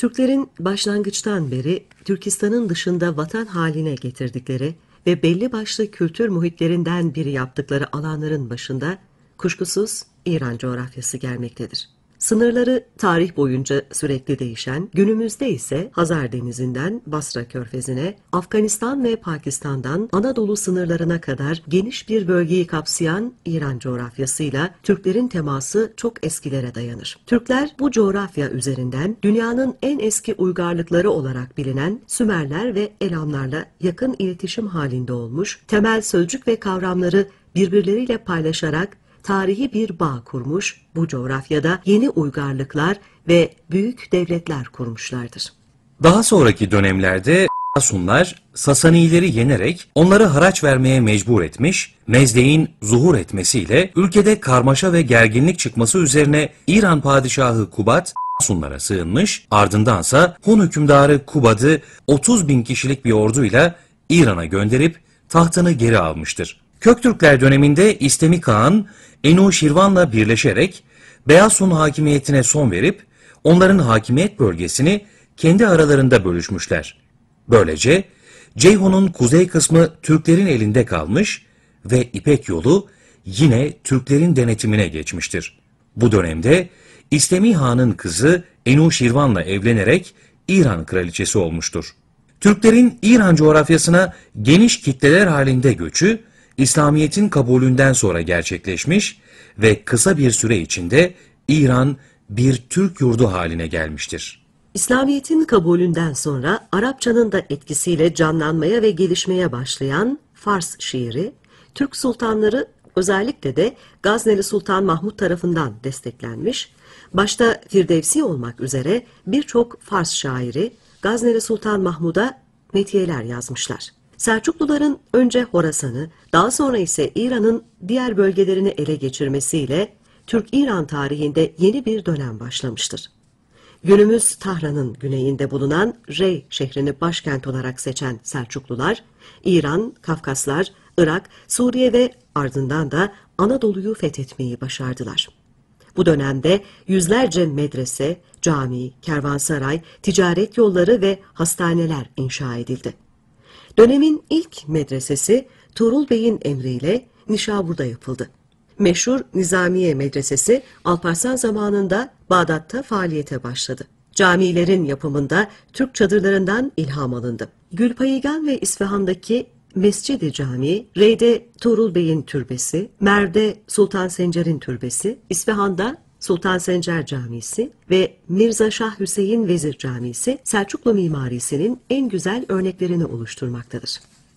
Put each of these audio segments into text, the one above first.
Türklerin başlangıçtan beri Türkistan'ın dışında vatan haline getirdikleri ve belli başlı kültür muhitlerinden biri yaptıkları alanların başında kuşkusuz İran coğrafyası gelmektedir. Sınırları tarih boyunca sürekli değişen, günümüzde ise Hazar Denizi'nden Basra Körfezi'ne, Afganistan ve Pakistan'dan Anadolu sınırlarına kadar geniş bir bölgeyi kapsayan İran coğrafyasıyla Türklerin teması çok eskilere dayanır. Türkler bu coğrafya üzerinden dünyanın en eski uygarlıkları olarak bilinen Sümerler ve Elamlarla yakın iletişim halinde olmuş, temel sözcük ve kavramları birbirleriyle paylaşarak tarihi bir bağ kurmuş, bu coğrafyada yeni uygarlıklar ve büyük devletler kurmuşlardır. Daha sonraki dönemlerde Asunlar Sasanileri yenerek onları haraç vermeye mecbur etmiş, mezdeğin zuhur etmesiyle ülkede karmaşa ve gerginlik çıkması üzerine İran padişahı Kubat Asunlara sığınmış, ardındansa Hun hükümdarı Kubad'ı 30 bin kişilik bir orduyla İran'a gönderip tahtını geri almıştır. Köktürkler döneminde İstemi Kağan, Enuşirvan'la birleşerek Beyaz hakimiyetine son verip onların hakimiyet bölgesini kendi aralarında bölüşmüşler. Böylece Ceyhun'un kuzey kısmı Türklerin elinde kalmış ve İpek yolu yine Türklerin denetimine geçmiştir. Bu dönemde İstemi Han'ın kızı Enuşirvan'la evlenerek İran kraliçesi olmuştur. Türklerin İran coğrafyasına geniş kitleler halinde göçü İslamiyet'in kabulünden sonra gerçekleşmiş ve kısa bir süre içinde İran bir Türk yurdu haline gelmiştir. İslamiyet'in kabulünden sonra Arapçanın da etkisiyle canlanmaya ve gelişmeye başlayan Fars şiiri, Türk sultanları özellikle de Gazneli Sultan Mahmud tarafından desteklenmiş, başta Firdevsi olmak üzere birçok Fars şairi Gazneli Sultan Mahmud'a metiyeler yazmışlar. Selçukluların önce Horasan'ı, daha sonra ise İran'ın diğer bölgelerini ele geçirmesiyle Türk-İran tarihinde yeni bir dönem başlamıştır. Günümüz Tahran'ın güneyinde bulunan Rey şehrini başkent olarak seçen Selçuklular, İran, Kafkaslar, Irak, Suriye ve ardından da Anadolu'yu fethetmeyi başardılar. Bu dönemde yüzlerce medrese, cami, kervansaray, ticaret yolları ve hastaneler inşa edildi. Dönemin ilk medresesi Tuğrul Bey'in emriyle Nişabur'da yapıldı. Meşhur Nizamiye Medresesi Alparslan zamanında Bağdat'ta faaliyete başladı. Camilerin yapımında Türk çadırlarından ilham alındı. Gülpayıgan ve İsfahan'daki Mescid-i Cami, Rey'de Tuğrul Bey'in türbesi, Mer'de Sultan Sencer'in türbesi, İsfahan'da Sultan Sencer Camisi ve Mirza Şah Hüseyin Vezir Camisi Selçuklu mimarisinin en güzel örneklerini oluşturmaktadır.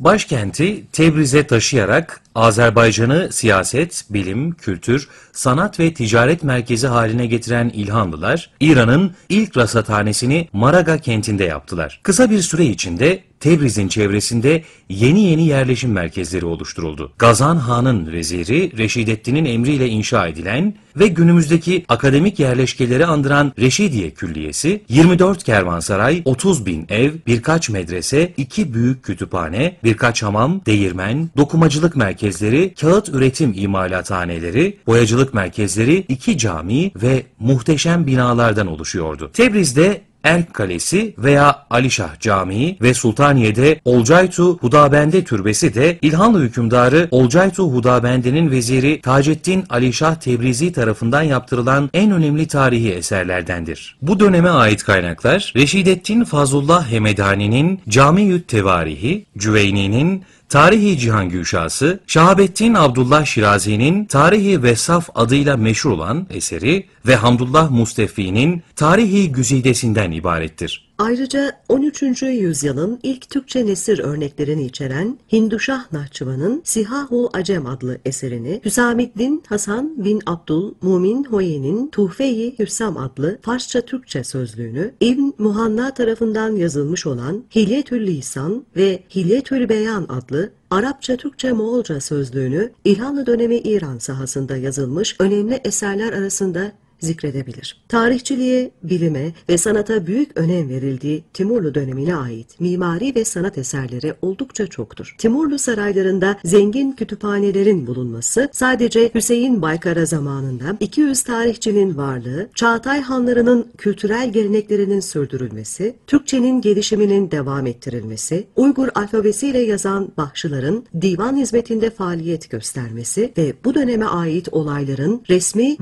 Başkenti Tebriz'e taşıyarak Azerbaycan'ı siyaset, bilim, kültür, sanat ve ticaret merkezi haline getiren İlhanlılar, İran'ın ilk rasathanesini Maraga kentinde yaptılar. Kısa bir süre içinde Tebriz'in çevresinde yeni yeni yerleşim merkezleri oluşturuldu. Gazan Han'ın veziri Reşidettin'in emriyle inşa edilen ve günümüzdeki akademik yerleşkeleri andıran Reşidiye Külliyesi, 24 kervansaray, 30 bin ev, birkaç medrese, iki büyük kütüphane, birkaç hamam, değirmen, dokumacılık merkezleri, kağıt üretim imalathaneleri, boyacılık merkezleri, iki cami ve muhteşem binalardan oluşuyordu. Tebriz'de Erk Kalesi veya Alişah Camii ve Sultaniye'de Olcaytu Hudabende Türbesi de İlhanlı hükümdarı Olcaytu Hudabende'nin veziri Taceddin Alişah Tebrizi tarafından yaptırılan en önemli tarihi eserlerdendir. Bu döneme ait kaynaklar Reşidettin Fazullah Hemedani'nin Cami-ü Tevarihi, Cüveyni'nin Tarihi Cihan Gülşahsı, Şahabettin Abdullah Şirazi'nin Tarihi Vesaf adıyla meşhur olan eseri ve Hamdullah Mustefi'nin Tarihi Güzidesinden ibarettir. Ayrıca 13. yüzyılın ilk Türkçe nesir örneklerini içeren Hinduşah Nahçıvan'ın Sihahu Acem adlı eserini Hüsamettin Hasan bin Abdul Mumin Hoye'nin Tuhfe-i Hürsam adlı Farsça-Türkçe sözlüğünü İbn Muhanna tarafından yazılmış olan Hilyetül Lisan ve Hilyetül Beyan adlı Arapça-Türkçe-Moğolca sözlüğünü İlhanlı dönemi İran sahasında yazılmış önemli eserler arasında zikredebilir. Tarihçiliğe, bilime ve sanata büyük önem verildiği Timurlu dönemine ait mimari ve sanat eserleri oldukça çoktur. Timurlu saraylarında zengin kütüphanelerin bulunması sadece Hüseyin Baykara zamanında 200 tarihçinin varlığı, Çağatay hanlarının kültürel geleneklerinin sürdürülmesi, Türkçenin gelişiminin devam ettirilmesi, Uygur alfabesiyle yazan Bahşıların divan hizmetinde faaliyet göstermesi ve bu döneme ait olayların resmi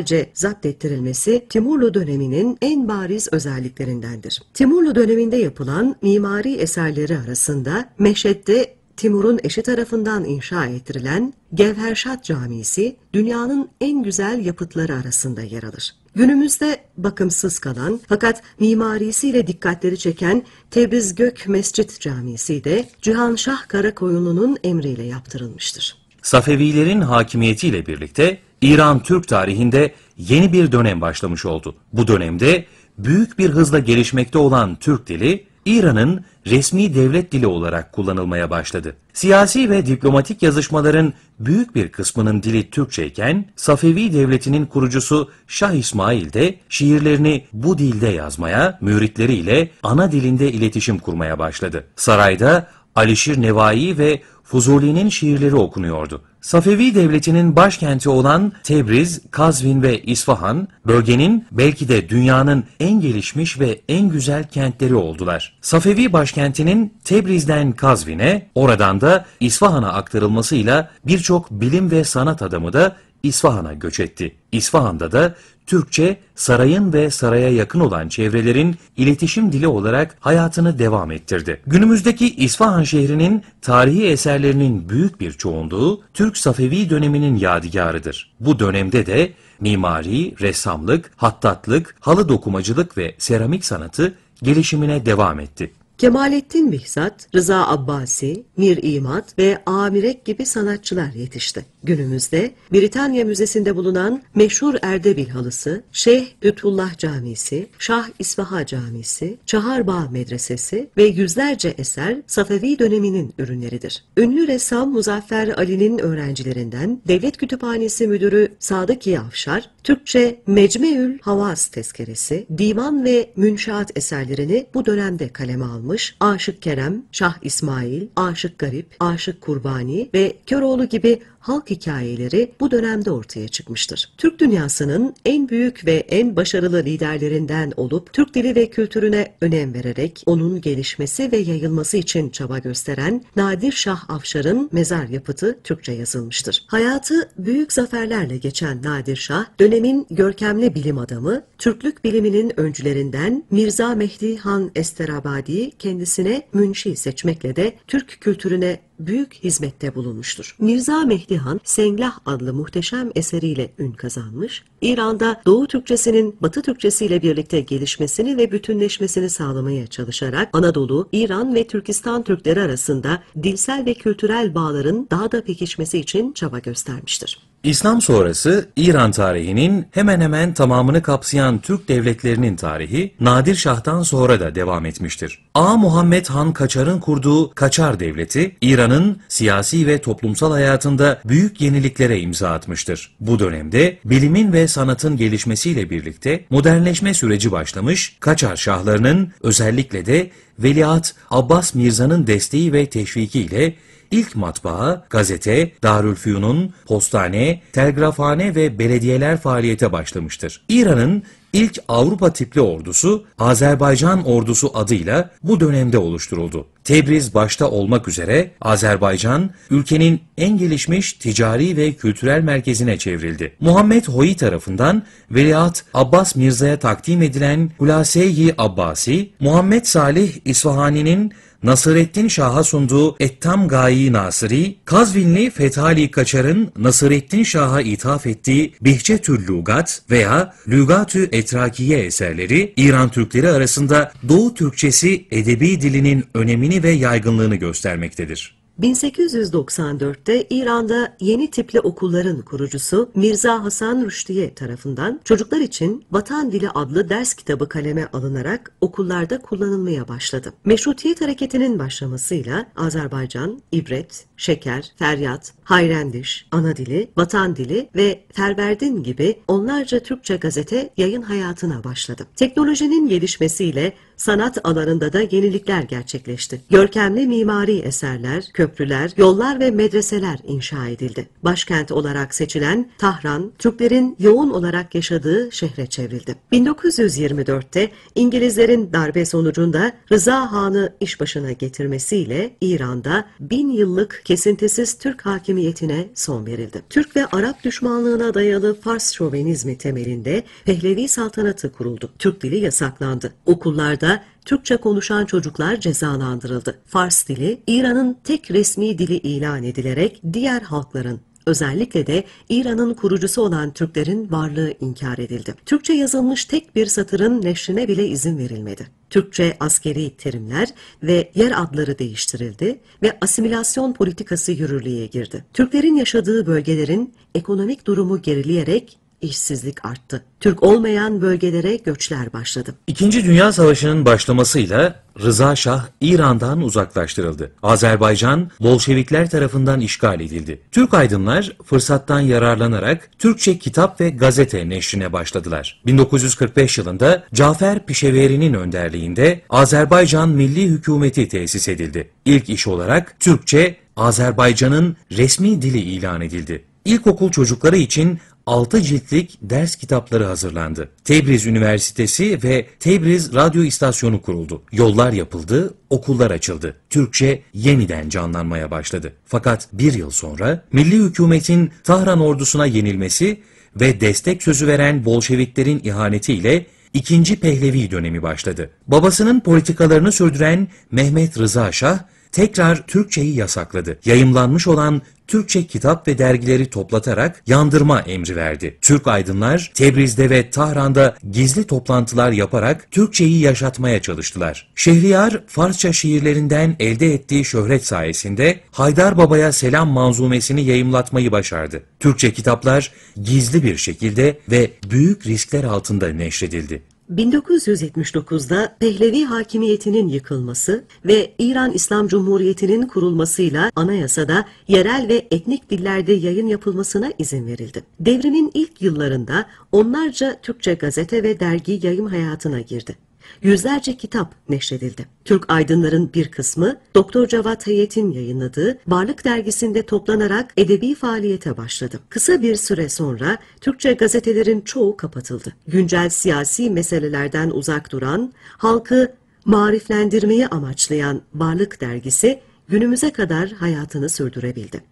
vakainamecilerce zapt ettirilmesi Timurlu döneminin en bariz özelliklerindendir. Timurlu döneminde yapılan mimari eserleri arasında Meşed'de Timur'un eşi tarafından inşa ettirilen Gevherşat Camisi dünyanın en güzel yapıtları arasında yer alır. Günümüzde bakımsız kalan fakat mimarisiyle dikkatleri çeken Tebriz Gök Mescit Camisi de Cihanşah Karakoyunlu'nun emriyle yaptırılmıştır. Safevilerin hakimiyetiyle birlikte İran Türk tarihinde yeni bir dönem başlamış oldu. Bu dönemde büyük bir hızla gelişmekte olan Türk dili İran'ın resmi devlet dili olarak kullanılmaya başladı. Siyasi ve diplomatik yazışmaların büyük bir kısmının dili Türkçeyken Safevi devletinin kurucusu Şah İsmail de şiirlerini bu dilde yazmaya, müritleriyle ana dilinde iletişim kurmaya başladı. Sarayda Alişir Nevai ve Fuzuli'nin şiirleri okunuyordu. Safevi devletinin başkenti olan Tebriz, Kazvin ve İsfahan, bölgenin belki de dünyanın en gelişmiş ve en güzel kentleri oldular. Safevi başkentinin Tebriz'den Kazvin'e, oradan da İsfahan'a aktarılmasıyla birçok bilim ve sanat adamı da İsfahan'a göç etti. İsfahan'da da Türkçe sarayın ve saraya yakın olan çevrelerin iletişim dili olarak hayatını devam ettirdi. Günümüzdeki İsfahan şehrinin tarihi eserlerinin büyük bir çoğunluğu Türk Safevi döneminin yadigarıdır. Bu dönemde de mimari, ressamlık, hattatlık, halı dokumacılık ve seramik sanatı gelişimine devam etti. Kemalettin Bihzat, Rıza Abbasi, Mir İmat ve Amirek gibi sanatçılar yetişti. Günümüzde Britanya Müzesi'nde bulunan meşhur Erdebil halısı, Şeyh Lütfullah Camisi, Şah İsfaha Camisi, Çaharbağ Medresesi ve yüzlerce eser Safevi döneminin ürünleridir. Ünlü ressam Muzaffer Ali'nin öğrencilerinden Devlet Kütüphanesi Müdürü Sadık Afşar, Türkçe Mecmeül Havas tezkeresi, divan ve münşaat eserlerini bu dönemde kaleme almış, Aşık Kerem, Şah İsmail, Aşık Garip, Aşık Kurbani ve Köroğlu gibi halk hikayeleri bu dönemde ortaya çıkmıştır. Türk dünyasının en büyük ve en başarılı liderlerinden olup Türk dili ve kültürüne önem vererek onun gelişmesi ve yayılması için çaba gösteren Nadir Şah Afşar'ın mezar yapıtı Türkçe yazılmıştır. Hayatı büyük zaferlerle geçen Nadir Şah, dönemin görkemli bilim adamı, Türklük biliminin öncülerinden Mirza Mehdi Han Esterabadi'yi kendisine münşi seçmekle de Türk kültürüne büyük hizmette bulunmuştur. Mirza Mehdi Han, Senglah adlı muhteşem eseriyle ün kazanmış, İran'da Doğu Türkçesinin Batı Türkçesi ile birlikte gelişmesini ve bütünleşmesini sağlamaya çalışarak Anadolu, İran ve Türkistan Türkleri arasında dilsel ve kültürel bağların daha da pekişmesi için çaba göstermiştir. İslam sonrası İran tarihinin hemen hemen tamamını kapsayan Türk devletlerinin tarihi Nadir Şah'tan sonra da devam etmiştir. A. Muhammed Han Kaçar'ın kurduğu Kaçar Devleti, İran'ın siyasi ve toplumsal hayatında büyük yeniliklere imza atmıştır. Bu dönemde bilimin ve sanatın gelişmesiyle birlikte modernleşme süreci başlamış, Kaçar şahlarının özellikle de Veliaht Abbas Mirza'nın desteği ve teşvikiyle İlk matbaa, gazete, Darülfünun, postane, telgrafhane ve belediyeler faaliyete başlamıştır. İran'ın ilk Avrupa tipli ordusu Azerbaycan ordusu adıyla bu dönemde oluşturuldu. Tebriz başta olmak üzere Azerbaycan ülkenin en gelişmiş ticari ve kültürel merkezine çevrildi. Muhammed Hoyi tarafından Veliaht Abbas Mirza'ya takdim edilen Hulase-i Abbasi, Muhammed Salih İsfahani'nin Nasrettin Şah'a sunduğu Ettam Gayi Nasiri, Kazvinli Fethali Kaçar'ın Nasrettin Şah'a ithaf ettiği Bihçetül Lugat veya Lügatü Etrakiye eserleri İran Türkleri arasında Doğu Türkçesi edebi dilinin önemini ve yaygınlığını göstermektedir. 1894'te İran'da yeni tipli okulların kurucusu Mirza Hasan Rüşdiye tarafından çocuklar için Vatan Dili adlı ders kitabı kaleme alınarak okullarda kullanılmaya başladı. Meşrutiyet hareketinin başlamasıyla Azerbaycan, İbret, Şeker, Feryat, Hayrendiş, Ana Dili, Vatan Dili ve Ferverdin gibi onlarca Türkçe gazete yayın hayatına başladı. Teknolojinin gelişmesiyle sanat alanında da yenilikler gerçekleşti. Görkemli mimari eserler, köprüler, yollar ve medreseler inşa edildi. Başkent olarak seçilen Tahran, Türklerin yoğun olarak yaşadığı şehre çevrildi. 1924'te İngilizlerin darbe sonucunda Rıza Han'ı iş başına getirmesiyle İran'da bin yıllık kesintisiz Türk hakimiyetine son verildi. Türk ve Arap düşmanlığına dayalı Fars şovenizmi temelinde Pehlevi saltanatı kuruldu. Türk dili yasaklandı. Okullarda Türkçe konuşan çocuklar cezalandırıldı. Fars dili İran'ın tek resmi dili ilan edilerek diğer halkların Özellikle de İran'ın kurucusu olan Türklerin varlığı inkar edildi. Türkçe yazılmış tek bir satırın neşrine bile izin verilmedi. Türkçe askeri terimler ve yer adları değiştirildi ve asimilasyon politikası yürürlüğe girdi. Türklerin yaşadığı bölgelerin ekonomik durumu gerileyerek işsizlik arttı. Türk olmayan bölgelere göçler başladı. İkinci Dünya Savaşı'nın başlamasıyla Rıza Şah İran'dan uzaklaştırıldı. Azerbaycan Bolşevikler tarafından işgal edildi. Türk aydınlar fırsattan yararlanarak Türkçe kitap ve gazete neşrine başladılar. 1945 yılında Cafer Pişeveri'nin önderliğinde Azerbaycan Milli Hükümeti tesis edildi. İlk iş olarak Türkçe Azerbaycan'ın resmi dili ilan edildi. İlkokul çocukları için 6 ciltlik ders kitapları hazırlandı. Tebriz Üniversitesi ve Tebriz Radyo İstasyonu kuruldu. Yollar yapıldı, okullar açıldı. Türkçe yeniden canlanmaya başladı. Fakat bir yıl sonra milli hükümetin Tahran ordusuna yenilmesi ve destek sözü veren Bolşeviklerin ihanetiyle ikinci Pehlevi dönemi başladı. Babasının politikalarını sürdüren Mehmet Rıza Şah, tekrar Türkçeyi yasakladı. Yayımlanmış olan Türkçe kitap ve dergileri toplatarak yandırma emri verdi. Türk aydınlar Tebriz'de ve Tahran'da gizli toplantılar yaparak Türkçeyi yaşatmaya çalıştılar. Şehriyar Farsça şiirlerinden elde ettiği şöhret sayesinde Haydar Baba'ya selam manzumesini yayımlatmayı başardı. Türkçe kitaplar gizli bir şekilde ve büyük riskler altında neşredildi. 1979'da Pehlevi hakimiyetinin yıkılması ve İran İslam Cumhuriyeti'nin kurulmasıyla anayasada yerel ve etnik dillerde yayın yapılmasına izin verildi. Devrimin ilk yıllarında onlarca Türkçe gazete ve dergi yayım hayatına girdi yüzlerce kitap neşredildi. Türk aydınların bir kısmı Doktor Cevat Hayet'in yayınladığı Varlık dergisinde toplanarak edebi faaliyete başladı. Kısa bir süre sonra Türkçe gazetelerin çoğu kapatıldı. Güncel siyasi meselelerden uzak duran, halkı mariflendirmeyi amaçlayan Varlık dergisi günümüze kadar hayatını sürdürebildi.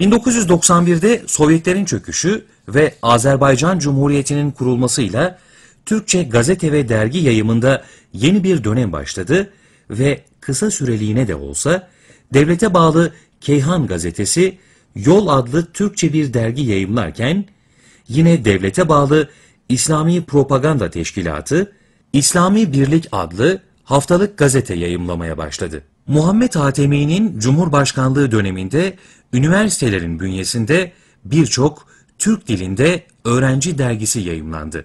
1991'de Sovyetlerin çöküşü ve Azerbaycan Cumhuriyeti'nin kurulmasıyla Türkçe gazete ve dergi yayımında yeni bir dönem başladı ve kısa süreliğine de olsa devlete bağlı Keyhan gazetesi Yol adlı Türkçe bir dergi yayımlarken yine devlete bağlı İslami Propaganda Teşkilatı İslami Birlik adlı haftalık gazete yayımlamaya başladı. Muhammed Hatemi'nin Cumhurbaşkanlığı döneminde üniversitelerin bünyesinde birçok Türk dilinde öğrenci dergisi yayımlandı.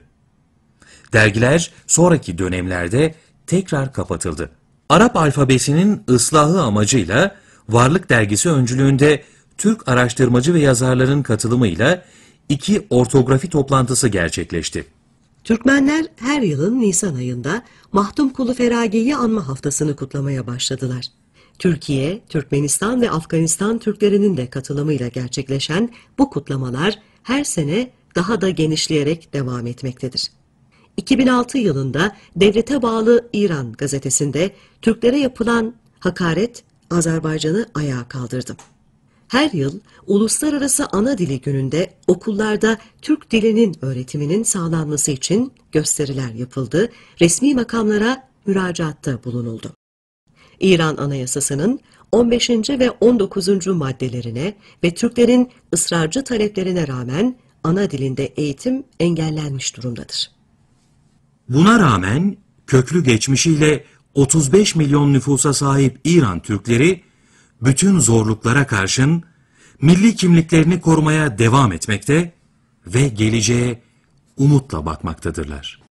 Dergiler sonraki dönemlerde tekrar kapatıldı. Arap alfabesinin ıslahı amacıyla Varlık Dergisi öncülüğünde Türk araştırmacı ve yazarların katılımıyla iki ortografi toplantısı gerçekleşti. Türkmenler her yılın Nisan ayında Mahdum Kulu Feragi'yi anma haftasını kutlamaya başladılar. Türkiye, Türkmenistan ve Afganistan Türklerinin de katılımıyla gerçekleşen bu kutlamalar her sene daha da genişleyerek devam etmektedir. 2006 yılında devlete bağlı İran gazetesinde Türklere yapılan hakaret Azerbaycan'ı ayağa kaldırdı. Her yıl Uluslararası Ana Dili Günü'nde okullarda Türk dilinin öğretiminin sağlanması için gösteriler yapıldı, resmi makamlara müracaatta bulunuldu. İran Anayasası'nın 15. ve 19. maddelerine ve Türklerin ısrarcı taleplerine rağmen ana dilinde eğitim engellenmiş durumdadır. Buna rağmen köklü geçmişiyle 35 milyon nüfusa sahip İran Türkleri bütün zorluklara karşın milli kimliklerini korumaya devam etmekte ve geleceğe umutla bakmaktadırlar.